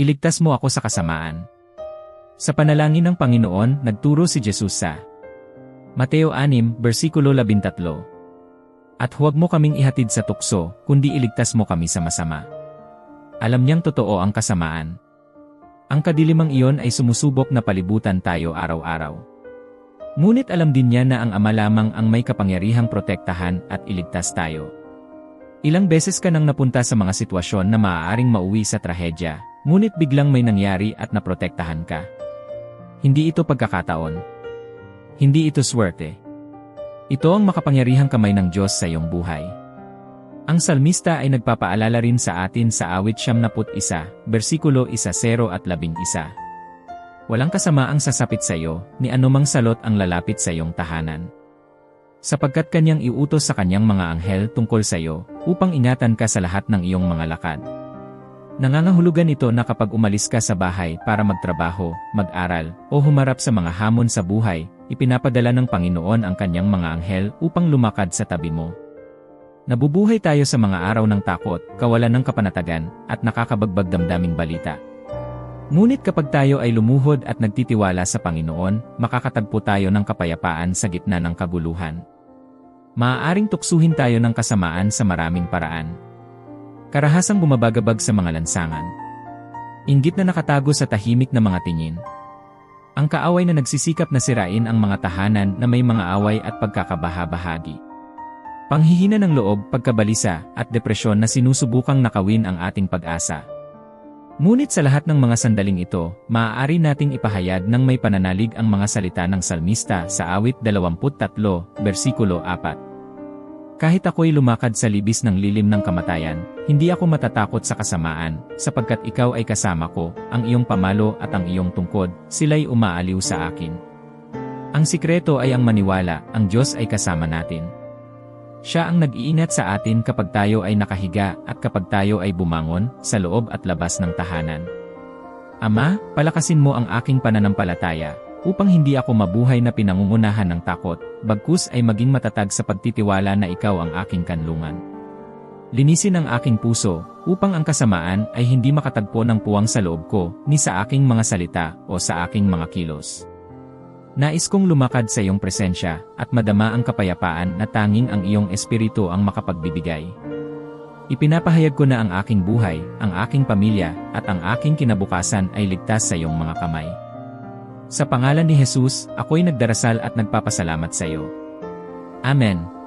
Iligtas mo ako sa kasamaan. Sa panalangin ng Panginoon, nagturo si Jesus sa Mateo 6, versikulo 13. At huwag mo kaming ihatid sa tukso, kundi iligtas mo kami sa masama. Alam niyang totoo ang kasamaan. Ang kadilimang iyon ay sumusubok na palibutan tayo araw-araw. Ngunit alam din niya na ang Ama lamang ang may kapangyarihang protektahan at iligtas tayo. Ilang beses ka nang napunta sa mga sitwasyon na maaaring mauwi sa trahedya, ngunit biglang may nangyari at naprotektahan ka. Hindi ito pagkakataon. Hindi ito swerte. Ito ang makapangyarihang kamay ng Diyos sa iyong buhay. Ang salmista ay nagpapaalala rin sa atin sa awit siyam naput isa, versikulo isa sero at labing isa. Walang kasama ang sasapit sa iyo, ni anumang salot ang lalapit sa iyong tahanan. Sapagkat kanyang iutos sa kanyang mga anghel tungkol sa iyo, upang ingatan ka sa lahat ng iyong mga lakad. Nangangahulugan ito na kapag umalis ka sa bahay para magtrabaho, mag-aral, o humarap sa mga hamon sa buhay, ipinapadala ng Panginoon ang kanyang mga anghel upang lumakad sa tabi mo. Nabubuhay tayo sa mga araw ng takot, kawalan ng kapanatagan, at nakakabagbag damdaming balita. Ngunit kapag tayo ay lumuhod at nagtitiwala sa Panginoon, makakatagpo tayo ng kapayapaan sa gitna ng kaguluhan. Maaaring tuksuhin tayo ng kasamaan sa maraming paraan, Karahasang bumabagabag sa mga lansangan. Inggit na nakatago sa tahimik na mga tingin. Ang kaaway na nagsisikap na sirain ang mga tahanan na may mga away at pagkakabaha-bahagi. Panghihina ng loob, pagkabalisa, at depresyon na sinusubukang nakawin ang ating pag-asa. Ngunit sa lahat ng mga sandaling ito, maaari nating ipahayag ng may pananalig ang mga salita ng salmista sa awit 23, versikulo 4. Kahit ako'y lumakad sa libis ng lilim ng kamatayan, hindi ako matatakot sa kasamaan, sapagkat ikaw ay kasama ko, ang iyong pamalo at ang iyong tungkod, sila'y umaaliw sa akin. Ang sikreto ay ang maniwala, ang Diyos ay kasama natin. Siya ang nag-iingat sa atin kapag tayo ay nakahiga at kapag tayo ay bumangon sa loob at labas ng tahanan. Ama, palakasin mo ang aking pananampalataya, upang hindi ako mabuhay na pinangungunahan ng takot, bagkus ay maging matatag sa pagtitiwala na ikaw ang aking kanlungan. Linisin ang aking puso, upang ang kasamaan ay hindi makatagpo ng puwang sa loob ko, ni sa aking mga salita o sa aking mga kilos. Nais kong lumakad sa iyong presensya, at madama ang kapayapaan na tanging ang iyong espiritu ang makapagbibigay. Ipinapahayag ko na ang aking buhay, ang aking pamilya, at ang aking kinabukasan ay ligtas sa iyong mga kamay. Sa pangalan ni Jesus, ako'y nagdarasal at nagpapasalamat sa iyo. Amen.